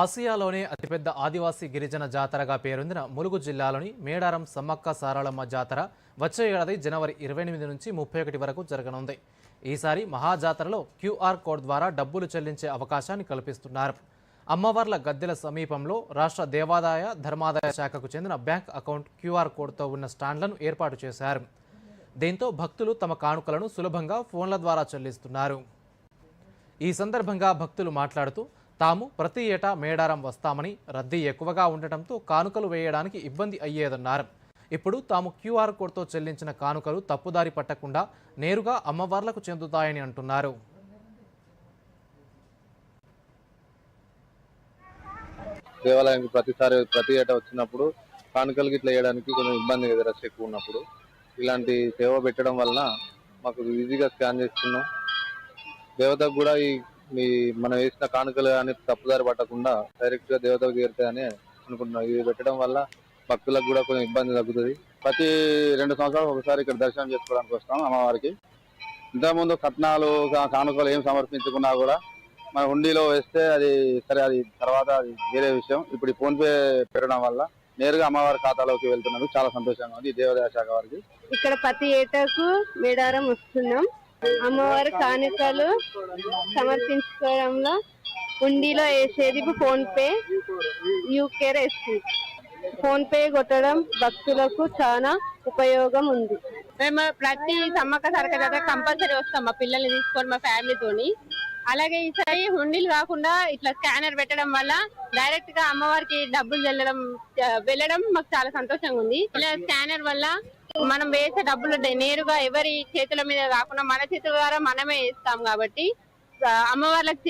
ఆసియాలోనే అతిపెద్ద ఆదివాసీ గిరిజన జాతరగా పేరొందిన ములుగు జిల్లాలోని మేడారం సమ్మక్క సారాళమ్మ జాతర వచ్చే ఏడాది జనవరి ఇరవై ఎనిమిది నుంచి ముప్పై ఒకటి వరకు జరగనుంది. ఈసారి మహాజాతరలో క్యూఆర్ కోడ్ ద్వారా డబ్బులు చెల్లించే అవకాశాన్ని కల్పిస్తున్నారు. అమ్మవార్ల గద్దెల సమీపంలో రాష్ట్ర దేవాదాయ ధర్మాదాయ శాఖకు చెందిన బ్యాంక్ అకౌంట్ క్యూఆర్ కోడ్తో ఉన్న స్టాండ్లను ఏర్పాటు చేశారు. దీంతో భక్తులు తమ కానుకలను సులభంగా ఫోన్ల ద్వారా చెల్లిస్తున్నారు. ఈ సందర్భంగా భక్తులు మాట్లాడుతూ తాము ప్రతి ఏటా మేడారం వస్తామని రద్దీ ఎక్కువగా ఉండటంతో కానుకలు వేయడానికి ఇబ్బంది అయ్యేదన్నారు. ఇప్పుడు తాము క్యూఆర్ కోడ్తో చెల్లించిన కానుకలు తప్పుదారి పట్టకుండా నేరుగా అమ్మవార్లకు చెందుతాయని అంటున్నారు. దేవాలయానికి ప్రతిసారి ప్రతి ఏటా వచ్చినప్పుడు కానుకలకి ఇట్లా వేయడానికి కొంచెం ఇబ్బంది కదా రష్ ఎక్కువ ఉన్నప్పుడు. ఇలాంటి సేవ పెట్టడం వలన మాకు ఈజీగా స్కాన్ చేస్తున్నాం. దేవతకు కూడా ఈ మీ మనం వేసిన కానుకలు అని తప్పుదారి పట్టకుండా డైరెక్ట్గా దేవతకు చేరుతాయని అనుకుంటున్నాం. ఇది పెట్టడం వల్ల భక్తులకు కూడా కొంచెం ఇబ్బంది తగ్గుతుంది. ప్రతి రెండు సంవత్సరాలు ఒకసారి ఇక్కడ దర్శనం చేసుకోవడానికి వస్తాం అమ్మవారికి. ఇంతకుముందు కట్నాలు కానుకలు ఏం సమర్పించుకున్నా కూడా మన హుండీలో వేస్తే అది సరే అది తర్వాత అది వేరే విషయం. ఇప్పుడు ఫోన్ పే పెట్టడం వల్ల నేరుగా అమ్మవారి ఖాతాలోకి వెళ్తున్నారు చాలా సంతోషంగా ఉంది ఈ దేవాదాయ శాఖ వారికి. ఇక్కడ ప్రతి ఏటాకు మేడారం వస్తున్నాం. అమ్మవారి కానుకలు సమర్పించుకోవడంలో ఉండిలో వేసేది ఇప్పుడు ఫోన్ పే యూకేర్ వేస్తుంది ఫోన్ పే కొట్టడం భక్తులకు చాలా ఉపయోగం ఉంది. మేము ప్రతి సమ్మక్క సరక జాతర కంపల్సరీ వస్తాం మా పిల్లల్ని తీసుకొని మా ఫ్యామిలీతోని అలాగే ఈసారి హుండీలు కాకుండా ఇట్లా స్కానర్ పెట్టడం వల్ల డైరెక్ట్గా అమ్మవారికి డబ్బులు వెళ్ళడం వెళ్ళడం మాకు చాలా సంతోషంగా ఉంది. ఇలా స్కానర్ వల్ల మనం వేసే డబ్బులు నేరుగా ఎవరి చేతుల మీద కాకుండా మన చేతుల ద్వారా మనమే వేస్తాం కాబట్టి అమ్మవార్లకు